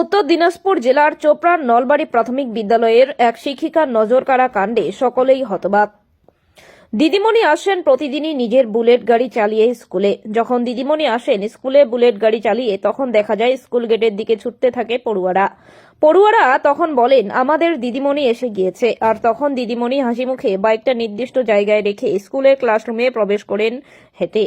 উত্তর দিনাজপুর জেলার চোপড়ার নলবাড়ি প্রাথমিক বিদ্যালয়ের এক শিক্ষিকার নজরকাড়া কাণ্ডে সকলেই হতবাক। দিদিমণি আসেন প্রতিদিনই নিজের বুলেট গাড়ি চালিয়ে স্কুলে। যখন দিদিমণি আসেন, স্কুলে বুলেট গাড়ি চালিয়ে তখন দেখা যায় স্কুল গেটের দিকে ছুটতে থাকে পড়ুয়ারা। পড়ুয়ারা তখন বলেন, আমাদের দিদিমণি এসে গিয়েছে। আর তখন দিদিমণি হাসি মুখে বাইকটা নির্দিষ্ট জায়গায় রেখে স্কুলের ক্লাসরুমে প্রবেশ করেন হেঁটে।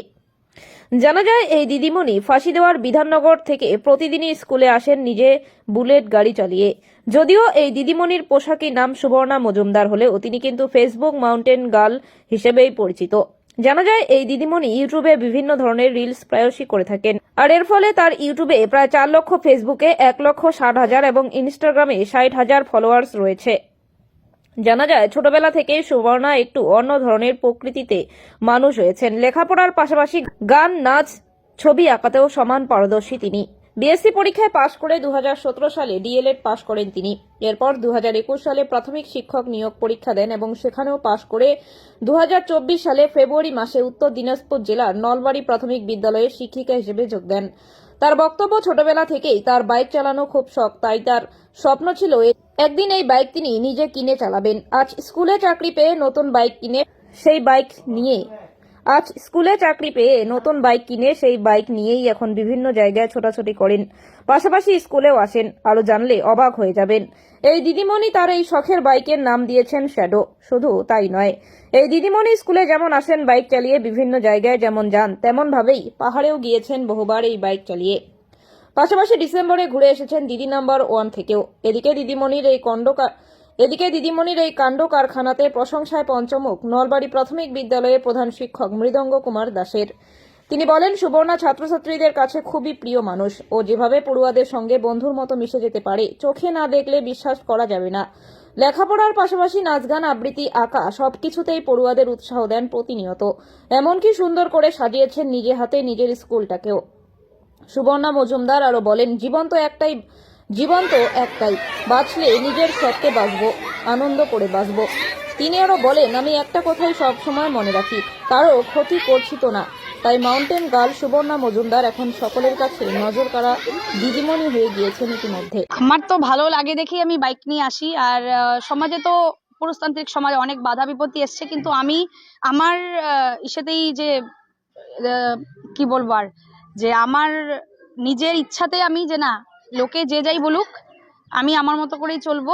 জানা যায়, এই দিদিমণি ফাঁসি দেওয়ার বিধাননগর থেকে প্রতিদিনই স্কুলে আসেন নিজে বুলেট গাড়ি চালিয়ে। যদিও এই দিদিমণির পোশাকি নাম সুবর্ণা মজুমদার হলেও তিনি কিন্তু ফেসবুক মাউন্টেন গার্ল হিসেবেই পরিচিত। জানা যায়, এই দিদিমণি ইউটিউবে বিভিন্ন ধরনের রিলস প্রায়শই করে থাকেন। আর এর ফলে তার ইউটিউবে প্রায় চার লক্ষ ফেসবুকে এক লক্ষ ষাট হাজার এবং ইনস্টাগ্রামে ষাট হাজার ফলোয়ার্স রয়েছে। জানা যায়, ছোটবেলা থেকে সুবর্ণা একটু অন্য ধরনের প্রকৃতিতে মানুষ হয়েছেন। লেখাপড়ার পাশাপাশি গান, নাচ, ছবি আঁকাতেও সমান পারদর্শী তিনি। বিএসসি পরীক্ষায় পাশ করে দু হাজার সতেরো সালে ডিএলএড পাশ করেন তিনি। এরপর দু হাজার একুশ সালে প্রাথমিক শিক্ষক নিয়োগ পরীক্ষা দেন এবং সেখানেও পাশ করে দু হাজার চব্বিশ সালে ফেব্রুয়ারি মাসে উত্তর দিনাজপুর জেলার নলবাড়ি প্রাথমিক বিদ্যালয়ে শিক্ষিকা হিসেবে যোগ দেন। তার বক্তব্য ছোটবেলা থেকেই, তার বাইক চালানো খুব শখ, তাই তার স্বপ্ন ছিল একদিন এই বাইক তিনি নিজে কিনে চালাবেন। আজ স্কুলে চাকরি পেয়ে নতুন বাইক কিনে সেই বাইক নিয়ে। আজ স্কুলে চাকরি পেয়ে নতুন বাইক কিনে সেই বাইক নিয়েই এখন বিভিন্ন জায়গায় ছোটাছুটি করেন। পাশাপাশি স্কুলেও আসেন। আরও জানলে অবাক হয়ে যাবেন। এই দিদিমণি তার এই শখের বাইকের নাম দিয়েছেন শ্যাডো। শুধু তাই নয়, এই দিদিমণি স্কুলে যেমন আসেন বাইক চালিয়ে বিভিন্ন জায়গায় যেমন যান, তেমনভাবেই পাহাড়েও গিয়েছেন বহুবার এই বাইক চালিয়ে। পাশাপাশি ডিসেম্বরে ঘুরে এসেছেন দিদি নাম্বার ওয়ান থেকেও। এদিকে দিদিমণির এই কণ্ড এদিকে দিদিমণির এই কাণ্ড কারখানাতে প্রশংসায় পঞ্চমুখ। নলবাড়ি প্রাথমিক বিদ্যালয়ের প্রধান শিক্ষক মৃদঙ্গ কুমার দাসের। তিনি বলেন, সুবর্ণা ছাত্রছাত্রীদের কাছে খুবই প্রিয় মানুষ ও যেভাবে পড়ুয়াদের সঙ্গে বন্ধুর মতো মিশে যেতে পারে, চোখে না দেখলে বিশ্বাস করা যাবে না। লেখাপড়ার পাশাপাশি নাচ গান আবৃত্তি, আঁকা সবকিছুতেই পড়ুয়াদের উৎসাহ দেন প্রতিনিয়ত। এমনকি সুন্দর করে সাজিয়েছেন নিজে হাতে নিজের স্কুলটাকেও। সুবর্ণা মজুমদার আরও বলেন জীবন তো একটাই জীবন তো একটাই। বাঁচলে নিজের স্বত্বে বাঁচবো, আনন্দ করে বাঁচবো। তিনি আরও বলেন, আমি একটা কথাই সব সময় মনে রাখি, কারও ক্ষতি করছি তো না। তাই মাউন্টেন গার্ল সুবর্ণা মজুমদার এখন সকলের কাছে নজর কাড়া দিদিমণি হয়ে গিয়েছেন ইতিমধ্যে। আমার তো ভালো লাগে দেখেই আমি বাইক নিয়ে আসি, আর সমাজে তো পুরুষতান্ত্রিক সমাজে অনেক বাধা বিপত্তি এসছে, কিন্তু আমি আমার ইসেতেই যে কি বলব আর যে আমার নিজের ইচ্ছাতে আমি যে না লোকে যে যাই বলুক আমি আমার মতো করেই চলবো।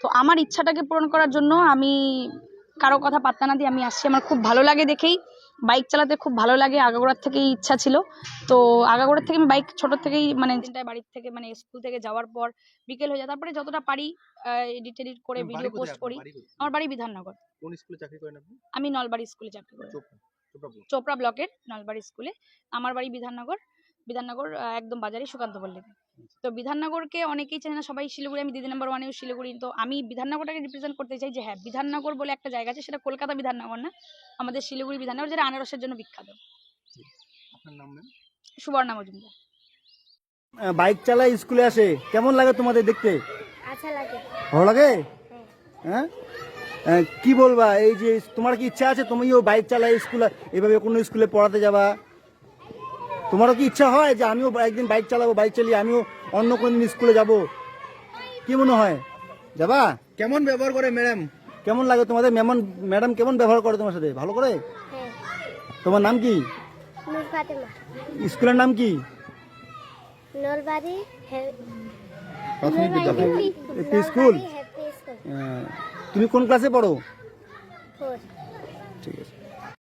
তো আমার ইচ্ছাটাকে পূরণ করার জন্য আমি কারও কথা পাত্তা না দিয়ে আমি আসছি। আমার খুব ভালো লাগে দেখেই। বাইক চালাতে খুব ভালো লাগে। আগাগোড়ার থেকেই ইচ্ছা ছিল। তো আগাগোড়ার থেকে আমি বাইক ছোটোর থেকেই মানে বাড়ির থেকে মানে স্কুল থেকে যাওয়ার পর বিকেল হয়ে যায়। তারপরে যতটা পারি এডিট এডিট করে ভিডিও পোস্ট করি। আমার বাড়ি বিধাননগর। কোন স্কুলে চাকরি করেন আপনি? আমি নলবাড়ি স্কুলে চাকরি করি। চোপড়া ব্লকের নলবাড়ি স্কুলে আমার বাড়ি বিধাননগর। বিধাননগর একদম বাজারে সুকান্ত পল্লীতে তো বিধাননগরকে অনেকেই চেনে না সবাই শিলিগুড়ি আমি দিদি নাম্বার ওয়ানেও শিলিগুড়ি। তো আমি বিধাননগরটাকে রিপ্রেজেন্ট করতে চাই যে হ্যাঁ বিধাননগর বলে একটা জায়গা আছে সেটা কলকাতা বিধাননগর না। আমাদের শিলিগুড়ি বিধাননগর যেটা আনারসের জন্য বিখ্যাত। আপনার নাম নেন সুবর্ণা মজুমদার। বাইক চালায় স্কুলে আসে। কেমন লাগে তোমাদের দেখতে? আচ্ছা লাগে। ভালো লাগে? হ্যাঁ। আহ, কি বলবা? এই যে তোমার কি ইচ্ছা আছে? তুমিও বাইক চালায় স্কুলে এভাবে কোনো স্কুলে পড়াতে যাবা? তোমারও কি ইচ্ছা হয় যে আমিও একদিন বাইক চালাবো বাইক চালিয়ে আমিও অন্য কোনো দিন স্কুলে যাব? কি মনে হয়? যাবা? কেমন ব্যবহার করে ম্যাডাম কেমন লাগে তোমাদের? ম্যামন ম্যাডাম কেমন ব্যবহার করে তোমার সাথে? ভালো করে? হ্যাঁ। তোমার নাম কি? স্কুলের নাম কি? প্রাথমিক বিদ্যালয়। স্কুল? Happy school. আহ, তুমি কোন ক্লাসে পড়ো?